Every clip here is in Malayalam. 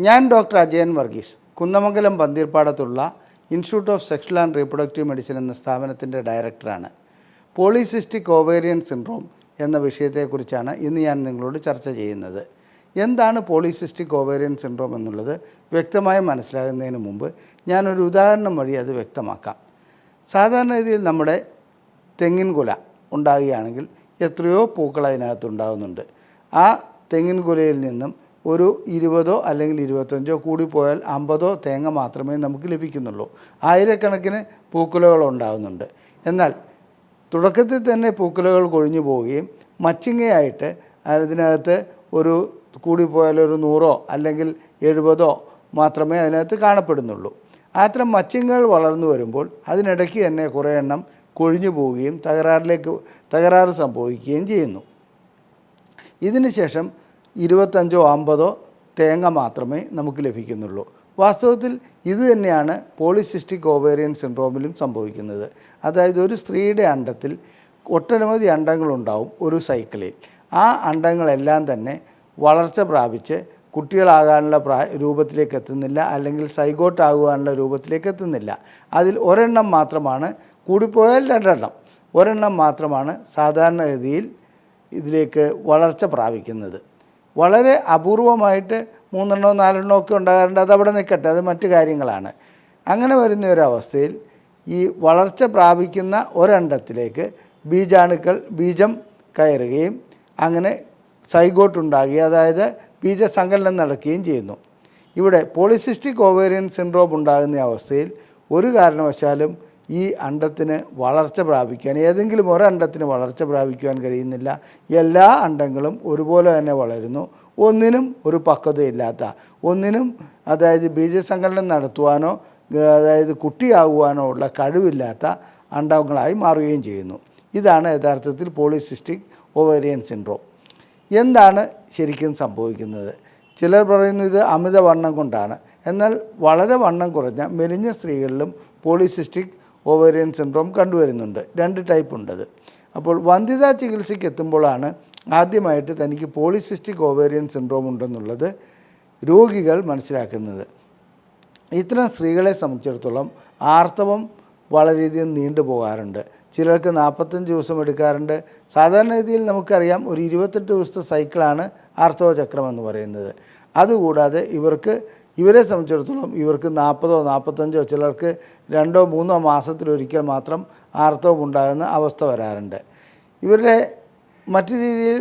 ഞാൻ doctor Ajayan Varghese Kunnamangalam പന്തീർപ്പാടത്തുള്ള institute of sexual and reproductive medicine എന്ന സ്ഥാപനത്തിന്റെ ഡയറക്ടറാണ്. പോളിസിസ്റ്റിക് ഓവേറിയൻ സിൻഡ്രോം എന്ന വിഷയത്തെക്കുറിച്ചാണ് ഇന്ന് ഞാൻ നിങ്ങളോട് ചർച്ച ചെയ്യുന്നത്. എന്താണ് പോളിസിസ്റ്റിക് ഓവേറിയൻ സിൻഡ്രോം എന്നുള്ളത് വ്യക്തമായി മനസ്സിലാകുന്നതിന് മുമ്പ് ഞാനൊരു ഉദാഹരണം വഴി അത് വ്യക്തമാക്കാം. സാധാരണ രീതിയിൽ നമ്മുടെ തെങ്ങിൻകുല ഉണ്ടാകുകയാണെങ്കിൽ എത്രയോ പൂക്കൾ അതിനകത്ത് ഉണ്ടാകുന്നുണ്ട്. ആ തെങ്ങിൻകുലയിൽ നിന്നും ഒരു ഇരുപതോ അല്ലെങ്കിൽ ഇരുപത്തഞ്ചോ പോയാൽ അമ്പതോ തേങ്ങ മാത്രമേ നമുക്ക് ലഭിക്കുന്നുള്ളൂ. ആയിരക്കണക്കിന് പൂക്കുലകൾ ഉണ്ടാകുന്നുണ്ട്. എന്നാൽ തുടക്കത്തിൽ തന്നെ പൂക്കുലകൾ കൊഴിഞ്ഞു പോവുകയും മച്ചിങ്ങയായിട്ട് അതിനകത്ത് ഒരു കൂടിപ്പോയാൽ ഒരു നൂറോ അല്ലെങ്കിൽ എഴുപതോ മാത്രമേ അതിനകത്ത് കാണപ്പെടുന്നുള്ളൂ. അത്തരം മച്ചിങ്ങകൾ വളർന്നു വരുമ്പോൾ അതിനിടയ്ക്ക് തന്നെ കുറേ എണ്ണം കൊഴിഞ്ഞു പോവുകയും തകരാറിലേക്ക് തകരാറ് സംഭവിക്കുകയും ചെയ്യുന്നു. ഇതിന് ശേഷം ഇരുപത്തഞ്ചോ അമ്പതോ തേങ്ങ മാത്രമേ നമുക്ക് ലഭിക്കുന്നുള്ളൂ. വാസ്തവത്തിൽ ഇത് തന്നെയാണ് പോളിസിസ്റ്റിക് ഓവേറിയൻ സിൻഡ്രോമിലും സംഭവിക്കുന്നത്. അതായത് ഒരു സ്ത്രീയുടെ അണ്ടത്തിൽ ഒട്ടനവധി അണ്ടങ്ങളുണ്ടാവും ഒരു സൈക്കിളിൽ ആ അണ്ടങ്ങളെല്ലാം തന്നെ വളർച്ച പ്രാപിച്ച് കുട്ടികളാകാനുള്ള പ്രാ രൂപത്തിലേക്ക് എത്തുന്നില്ല അല്ലെങ്കിൽ സൈഗോട്ട് ആകുവാനുള്ള രൂപത്തിലേക്ക് എത്തുന്നില്ല. അതിൽ ഒരെണ്ണം മാത്രമാണ് കൂടിപ്പോയാൽ രണ്ടെണ്ണം. ഒരെണ്ണം മാത്രമാണ് സാധാരണഗതിയിൽ ഇതിലേക്ക് വളർച്ച പ്രാപിക്കുന്നത്. വളരെ അപൂർവമായിട്ട് മൂന്നെണ്ണോ നാലെണ്ണോ ഒക്കെ ഉണ്ടാകാറുണ്ട്. അത് അവിടെ നിൽക്കട്ടെ. അത് മറ്റു കാര്യങ്ങളാണ്. അങ്ങനെ വരുന്ന ഒരവസ്ഥയിൽ ഈ വളർച്ച പ്രാപിക്കുന്ന ഒരണ്ടത്തിലേക്ക് ബീജാണുക്കൾ ബീജം കയറുകയും അങ്ങനെ സൈഗോട്ട് ഉണ്ടാകുകയും അതായത് ബീജസങ്കലനം നടക്കുകയും ചെയ്യുന്നു. ഇവിടെ പോളിസിസ്റ്റിക് ഓവേറിയൻ സിൻഡ്രോം ഉണ്ടാകുന്ന അവസ്ഥയിൽ ഒരു കാരണവശാലും ഈ അണ്ടത്തിന് വളർച്ച പ്രാപിക്കാൻ ഏതെങ്കിലും ഒരണ്ടത്തിന് വളർച്ച പ്രാപിക്കുവാൻ കഴിയുന്നില്ല. എല്ലാ അണ്ടങ്ങളും ഒരുപോലെ തന്നെ വളരുന്നു. ഒന്നിനും ഒരു പക്വതയില്ലാത്ത ഒന്നിനും അതായത് ബീജസങ്കലനം നടത്തുവാനോ അതായത് കുട്ടിയാകുവാനോ ഉള്ള കഴിവില്ലാത്ത അണ്ടങ്ങളായി മാറുകയും ചെയ്യുന്നു. ഇതാണ് യഥാർത്ഥത്തിൽ പോളിസിസ്റ്റിക് ഓവേറിയൻ സിൻഡ്രോം. എന്താണ് ശരിക്കും സംഭവിക്കുന്നത്? ചിലർ പറയുന്നു ഇത് അമിത വണ്ണം കൊണ്ടാണ്. എന്നാൽ വളരെ വണ്ണം കുറഞ്ഞ മെലിഞ്ഞ സ്ത്രീകളിലും പോളിസിസ്റ്റിക് ഓവേറിയൻ സിൻഡ്രോം കണ്ടുവരുന്നുണ്ട്. രണ്ട് ടൈപ്പ് ഉണ്ടത്. അപ്പോൾ വന്ധ്യതാ ചികിത്സയ്ക്ക് എത്തുമ്പോഴാണ് ആദ്യമായിട്ട് തനിക്ക് പോളിസിസ്റ്റിക് ഓവേറിയൻ സിൻഡ്രോം ഉണ്ടെന്നുള്ളത് രോഗികൾ മനസ്സിലാക്കുന്നത്. ഇത്തരം സ്ത്രീകളെ സംബന്ധിച്ചിടത്തോളം ആർത്തവം വളരെയധികം നീണ്ടു പോകാറുണ്ട്. ചിലർക്ക് നാൽപ്പത്തഞ്ച് ദിവസം എടുക്കാറുണ്ട്. സാധാരണഗതിയിൽ നമുക്കറിയാം ഒരു ഇരുപത്തെട്ട് ദിവസത്തെ സൈക്കിളാണ് ആർത്തവ ചക്രം എന്ന് പറയുന്നത്. അതുകൂടാതെ ഇവർക്ക് ഇവരെ സംബന്ധിച്ചിടത്തോളം ഇവർക്ക് നാൽപ്പതോ നാൽപ്പത്തഞ്ചോ ചിലർക്ക് രണ്ടോ മൂന്നോ മാസത്തിലൊരിക്കൽ മാത്രം ആർത്തവം ഉണ്ടാകുന്ന അവസ്ഥ വരാറുണ്ട്. ഇവരുടെ മറ്റു രീതിയിൽ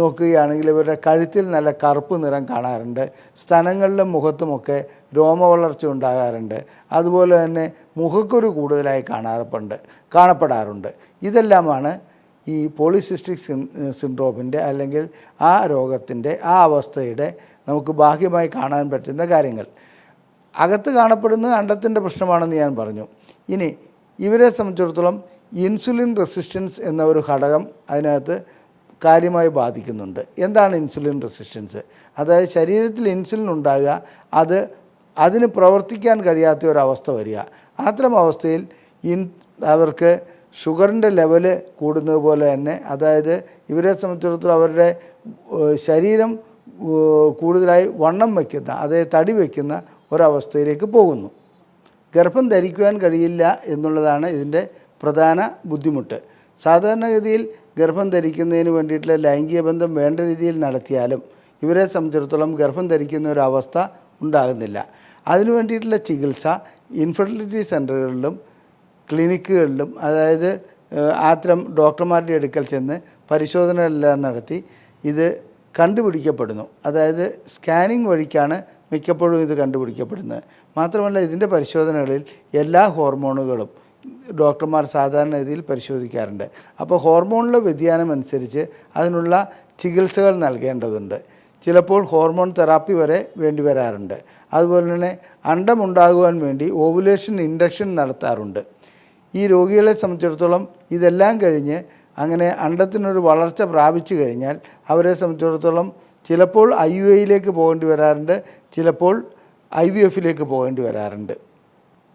നോക്കുകയാണെങ്കിൽ ഇവരുടെ കഴുത്തിൽ നല്ല കറുപ്പ് നിറം കാണാറുണ്ട്. സ്ഥലങ്ങളിലും മുഖത്തുമൊക്കെ രോമവളർച്ച ഉണ്ടാകാറുണ്ട്. അതുപോലെ തന്നെ മുഖക്കുരു കൂടുതലായി കാണാറുണ്ട് കാണപ്പെടാറുണ്ട്. ഇതെല്ലാമാണ് ഈ പോളിസിസ്റ്റിക് സിൻ സിൻഡ്രോമിന്റെ അല്ലെങ്കിൽ ആ രോഗത്തിന്റെ ആ അവസ്ഥയുടെ നമുക്ക് ബാഹ്യമായി കാണാൻ പറ്റുന്ന കാര്യങ്ങൾ. അകത്ത് കാണപ്പെടുന്നത് അണ്ടത്തിന്റെ പ്രശ്നമാണെന്ന് ഞാൻ പറഞ്ഞു. ഇനി ഇവരെ സംബന്ധിച്ചിടത്തോളം ഇൻസുലിൻ റെസിസ്റ്റൻസ് എന്ന ഒരു ഘടകം അതിനകത്ത് കാര്യമായി ബാധിക്കുന്നുണ്ട്. എന്താണ് ഇൻസുലിൻ റെസിസ്റ്റൻസ്? അതായത് ശരീരത്തിൽ ഇൻസുലിൻ ഉണ്ടാകുക അത് അതിന് പ്രവർത്തിക്കാൻ കഴിയാത്ത ഒരവസ്ഥ വരിക. അത്തരം അവസ്ഥയിൽ ഇൻ അവർക്ക് ഷുഗറിന്റെ ലെവൽ കൂടുന്നത് പോലെ തന്നെ അതായത് ഇവരെ സംബന്ധിച്ചിടത്തോളം അവരുടെ ശരീരം കൂടുതലായി വണ്ണം വയ്ക്കുന്ന അതായത് തടി വയ്ക്കുന്ന ഒരവസ്ഥയിലേക്ക് പോകുന്നു. ഗർഭം ധരിക്കുവാൻ കഴിയില്ല എന്നുള്ളതാണ് ഇതിന്റെ പ്രധാന ബുദ്ധിമുട്ട്. സാധാരണഗതിയിൽ ഗർഭം ധരിക്കുന്നതിന് വേണ്ടിയിട്ടുള്ള ലൈംഗിക ബന്ധം വേണ്ട രീതിയിൽ നടത്തിയാലും ഇവരെ സംബന്ധിച്ചിടത്തോളം ഗർഭം ധരിക്കുന്ന ഒരു അവസ്ഥ ഉണ്ടാകുന്നില്ല. അതിനു വേണ്ടിയിട്ടുള്ള ചികിത്സ ഇൻഫെർട്ടിലിറ്റി സെന്ററുകളിലും ക്ലിനിക്കുകളിലും അതായത് ആത്രം ഡോക്ടർമാരുടെ അടുക്കൽ ചെന്ന് പരിശോധനകളെല്ലാം നടത്തി ഇത് കണ്ടുപിടിക്കപ്പെടുന്നു. അതായത് സ്കാനിങ് വഴിക്കാണ് മിക്കപ്പോഴും ഇത് കണ്ടുപിടിക്കപ്പെടുന്നത്. മാത്രമല്ല ഇതിന്റെ പരിശോധനകളിൽ എല്ലാ ഹോർമോണുകളും ഡോക്ടർമാർ സാധാരണ രീതിയിൽ പരിശോധിക്കാറുണ്ട്. അപ്പോൾ ഹോർമോണിലെ വ്യതിയാനം അനുസരിച്ച് അതിനുള്ള ചികിത്സകൾ നൽകേണ്ടതുണ്ട്. ചിലപ്പോൾ ഹോർമോൺ തെറാപ്പി വരെ വേണ്ടി വരാറുണ്ട്. അതുപോലെ തന്നെ അണ്ടമുണ്ടാകുവാൻ വേണ്ടി ഓവുലേഷൻ ഇൻഡക്ഷൻ നടത്താറുണ്ട്. ഈ രോഗികളെ സംബന്ധിച്ചിടത്തോളം ഇതെല്ലാം കഴിഞ്ഞ് അങ്ങനെ അണ്ടത്തിനൊരു വളർച്ച പ്രാപിച്ചു കഴിഞ്ഞാൽ അവരെ സംബന്ധിച്ചിടത്തോളം ചിലപ്പോൾ ഐ യു എയിലേക്ക് പോകേണ്ടി വരാറുണ്ട് ചിലപ്പോൾ ഐ വി എഫിലേക്ക് പോകേണ്ടി വരാറുണ്ട്.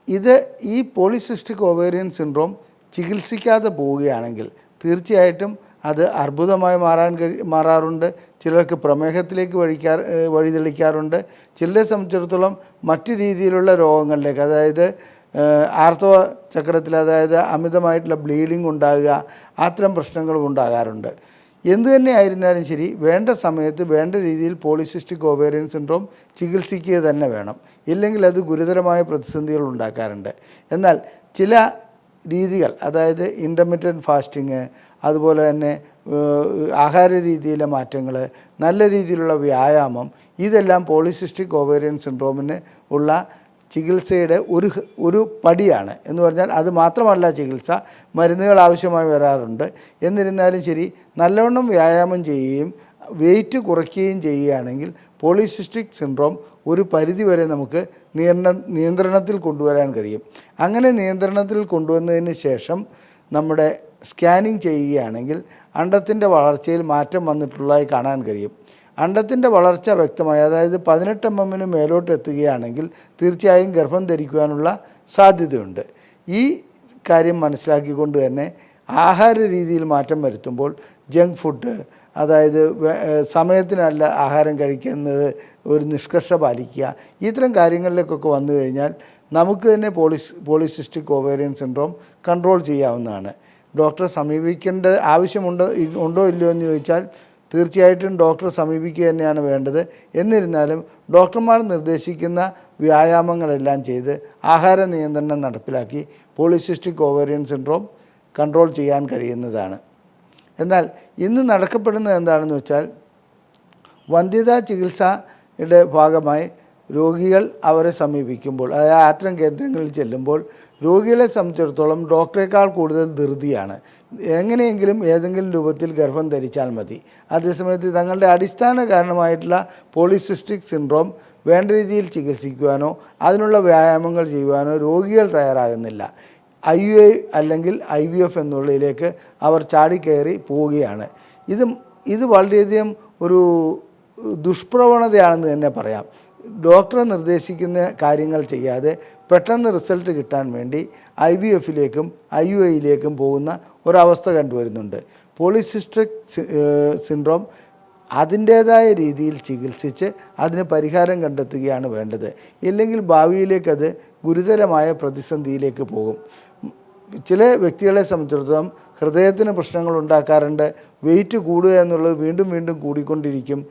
ഇത് ഈ പോളിസിസ്റ്റിക് ഓവേറിയൻ സിൻഡ്രോം ചികിത്സിക്കാതെ പോവുകയാണെങ്കിൽ തീർച്ചയായിട്ടും അത് അർബുദമായി മാറാൻ കഴി മാറാറുണ്ട്. ചിലർക്ക് പ്രമേഹത്തിലേക്ക് വഴിക്കാർ ഏഹ് വഴിതെളിക്കാറുണ്ട്. ചിലരെ സംബന്ധിച്ചിടത്തോളം മറ്റു രീതിയിലുള്ള രോഗങ്ങളിലേക്ക് അതായത് ആർത്തവ ചക്രത്തിൽ അതായത് അമിതമായിട്ടുള്ള ബ്ലീഡിംഗ് ഉണ്ടാകുക അത്തരം പ്രശ്നങ്ങളും ഉണ്ടാകാറുണ്ട്. എന്തു തന്നെ ആയിരുന്നാലും ശരി വേണ്ട സമയത്ത് വേണ്ട രീതിയിൽ പോളിസിസ്റ്റിക് ഓവേറിയൻ സിൻഡ്രോം ചികിത്സിക്കുക തന്നെ വേണം. ഇല്ലെങ്കിൽ അത് ഗുരുതരമായ പ്രതിസന്ധികൾ ഉണ്ടാക്കാറുണ്ട്. എന്നാൽ ചില രീതികൾ അതായത് ഇന്റർമീഡിയറ്റ് ഫാസ്റ്റിങ് അതുപോലെ തന്നെ ആഹാര രീതിയിലെ മാറ്റങ്ങൾ നല്ല രീതിയിലുള്ള വ്യായാമം ഇതെല്ലാം പോളിസിസ്റ്റിക് ഓവേറിയൻ സിൻഡ്രോമിന് ഉള്ള ചികിത്സയുടെ ഒരു ഒരു പടിയാണ്. എന്ന് പറഞ്ഞാൽ അത് മാത്രമല്ല ചികിത്സ മരുന്നുകൾ ആവശ്യമായി വരാറുണ്ട്. എന്നിരുന്നാലും ശരി നല്ലവണ്ണം വ്യായാമം ചെയ്യുകയും വെയിറ്റ് കുറയ്ക്കുകയും ചെയ്യുകയാണെങ്കിൽ പോളിസിസ്റ്റിക് സിൻഡ്രോം ഒരു പരിധിവരെ നമുക്ക് നിയന്ത്രണ നിയന്ത്രണത്തിൽ കൊണ്ടുവരാൻ കഴിയും. അങ്ങനെ നിയന്ത്രണത്തിൽ കൊണ്ടുവന്നതിന് ശേഷം നമ്മുടെ സ്കാനിങ് ചെയ്യുകയാണെങ്കിൽ അണ്ടത്തിന്റെ വളർച്ചയിൽ മാറ്റം വന്നിട്ടുള്ളതായി കാണാൻ കഴിയും. അണ്ടത്തിന്റെ വളർച്ച വ്യക്തമായി അതായത് പതിനെട്ട് എം എമ്മിന് മേലോട്ട് എത്തുകയാണെങ്കിൽ തീർച്ചയായും ഗർഭം ധരിക്കുവാനുള്ള സാധ്യതയുണ്ട്. ഈ കാര്യം മനസ്സിലാക്കിക്കൊണ്ട് തന്നെ ആഹാര രീതിയിൽ മാറ്റം വരുത്തുമ്പോൾ ജങ്ക് ഫുഡ് അതായത് സമയത്തിനല്ല ആഹാരം കഴിക്കുന്നത് ഒരു നിഷ്കർഷ പാലിക്കുക. ഇത്തരം കാര്യങ്ങളിലേക്കൊക്കെ വന്നു കഴിഞ്ഞാൽ നമുക്ക് തന്നെ polys polycystic ovarian syndrome control ചെയ്യാവുന്നതാണ്. ഡോക്ടറെ സമീപിക്കേണ്ട ആവശ്യമുണ്ടോ ഉണ്ടോ ഇല്ലയോ എന്ന് ചോദിച്ചാൽ തീർച്ചയായിട്ടും ഡോക്ടറെ സമീപിക്കുക തന്നെയാണ് വേണ്ടത്. എന്നിരുന്നാലും ഡോക്ടർമാർ നിർദ്ദേശിക്കുന്ന വ്യായാമങ്ങളെല്ലാം ചെയ്ത് ആഹാര നിയന്ത്രണം നടപ്പിലാക്കി പോളിസിസ്റ്റിക് ഓവേറിയൻ സിൻഡ്രോം കൺട്രോൾ ചെയ്യാൻ കഴിയുന്നതാണ്. എന്നാൽ ഇന്ന് നടക്കപ്പെടുന്നത് എന്താണെന്ന് വെച്ചാൽ വന്ധ്യതാ ചികിത്സയുടെ ഭാഗമായി രോഗികൾ അവരെ സമീപിക്കുമ്പോൾ അതായത് ആത്രം കേന്ദ്രങ്ങളിൽ ചെല്ലുമ്പോൾ രോഗികളെ സംബന്ധിച്ചിടത്തോളം ഡോക്ടറേക്കാൾ കൂടുതൽ ധൃതിയാണ്. എങ്ങനെയെങ്കിലും ഏതെങ്കിലും രൂപത്തിൽ ഗർഭം ധരിച്ചാൽ മതി. അതേസമയത്ത് തങ്ങളുടെ അടിസ്ഥാന കാരണമായിട്ടുള്ള പോളിസിസ്റ്റിക് സിൻഡ്രോം വേണ്ട രീതിയിൽ ചികിത്സിക്കുവാനോ അതിനുള്ള വ്യായാമങ്ങൾ ചെയ്യുവാനോ രോഗികൾ തയ്യാറാകുന്നില്ല. ഐ യു ഐ അല്ലെങ്കിൽ ഐ വി എഫ് എന്നുള്ളതിലേക്ക് അവർ ചാടിക്കയറി പോവുകയാണ്. ഇത് ഇത് വളരെയധികം ഒരു ദുഷ്പ്രവണതയാണെന്ന് തന്നെ പറയാം. ഡോക്ടറെ നിർദ്ദേശിക്കുന്ന കാര്യങ്ങൾ ചെയ്യാതെ പെട്ടെന്ന് റിസൾട്ട് കിട്ടാൻ വേണ്ടി ഐ വി എഫിലേക്കും ഐ യു ഐയിലേക്കും പോകുന്ന ഒരവസ്ഥ കണ്ടുവരുന്നുണ്ട്. പോളിസിസ്റ്റിക് സിൻഡ്രോം അതിന്റേതായ രീതിയിൽ ചികിത്സിച്ച് അതിന് പരിഹാരം കണ്ടെത്തുകയാണ് വേണ്ടത്. ഇല്ലെങ്കിൽ ഭാവിയിലേക്കത് ഗുരുതരമായ പ്രതിസന്ധിയിലേക്ക് പോകും. ചില വ്യക്തികളെ സംബന്ധിച്ചിടത്തോളം ഹൃദയത്തിന് പ്രശ്നങ്ങൾ ഉണ്ടാക്കാറുണ്ട്. വെയിറ്റ് കൂടുക എന്നുള്ളത് വീണ്ടും വീണ്ടും കൂടിക്കൊണ്ടിരിക്കും.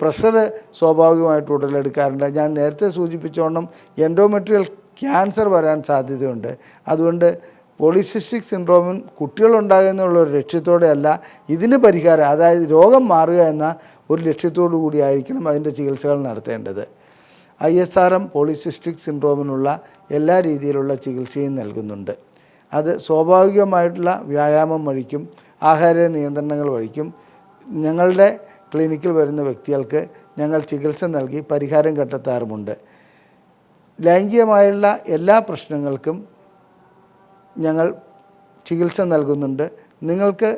പ്രഷർ സ്വാഭാവികമായിട്ട് ഉടലെടുക്കാറുണ്ട്. ഞാൻ നേരത്തെ സൂചിപ്പിച്ചോണം എൻഡോമെട്രിയൽ ക്യാൻസർ വരാൻ സാധ്യതയുണ്ട്. അതുകൊണ്ട് പോളിസിസ്റ്റിക് സിൻഡ്രോമിൻ കുട്ടികളുണ്ടാകുന്നുള്ള ഒരു ലക്ഷ്യത്തോടെയല്ല ഇതിന് പരിഹാരം അതായത് രോഗം മാറുക എന്ന ഒരു ലക്ഷ്യത്തോടു കൂടിയായിരിക്കണം അതിന്റെ ചികിത്സകൾ നടത്തേണ്ടത്. I S R M polycystic സിൻഡ്രോമിനുള്ള എല്ലാ രീതിയിലുള്ള ചികിത്സയും നൽകുന്നുണ്ട്. അത് സ്വാഭാവികമായിട്ടുള്ള വ്യായാമം വഴിക്കും ആഹാര നിയന്ത്രണങ്ങൾ വഴിക്കും ഞങ്ങളുടെ ക്ലിനിക്കിൽ വരുന്ന വ്യക്തികൾക്ക് ഞങ്ങൾ ചികിത്സ നൽകി പരിഹാരം കണ്ടെത്താറുമുണ്ട്. ലൈംഗികമായുള്ള എല്ലാ പ്രശ്നങ്ങൾക്കും ഞങ്ങൾ ചികിത്സ നൽകുന്നുണ്ട്. നിങ്ങൾക്ക്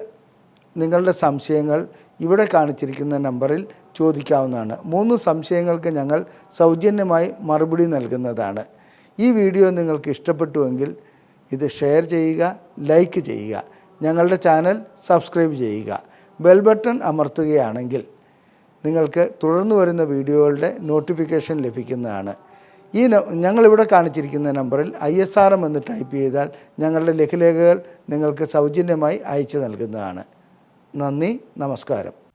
നിങ്ങളുടെ സംശയങ്ങൾ ഇവിടെ കാണിച്ചിരിക്കുന്ന നമ്പറിൽ ചോദിക്കാവുന്നതാണ്. മൂന്ന് സംശയങ്ങൾക്ക് ഞങ്ങൾ സൗജന്യമായി മറുപടി നൽകുന്നതാണ്. ഈ വീഡിയോ നിങ്ങൾക്ക് ഇഷ്ടപ്പെട്ടുവെങ്കിൽ ഇത് ഷെയർ ചെയ്യുക ലൈക്ക് ചെയ്യുക. ഞങ്ങളുടെ ചാനൽ സബ്സ്ക്രൈബ് ചെയ്യുക. ബെൽ ബട്ടൺ അമർത്തുകയാണെങ്കിൽ നിങ്ങൾക്ക് തുടർന്ന് വരുന്ന വീഡിയോകളുടെ നോട്ടിഫിക്കേഷൻ ലഭിക്കുന്നതാണ്. ഈ ഞങ്ങളിവിടെ കാണിച്ചിരിക്കുന്ന നമ്പറിൽ ഐ എസ് ആർ എം എന്ന് ടൈപ്പ് ചെയ്താൽ ഞങ്ങളുടെ ലഘുലേഖകൾ നിങ്ങൾക്ക് സൗജന്യമായി അയച്ചു നൽകുന്നതാണ്. നന്ദി നമസ്കാരം.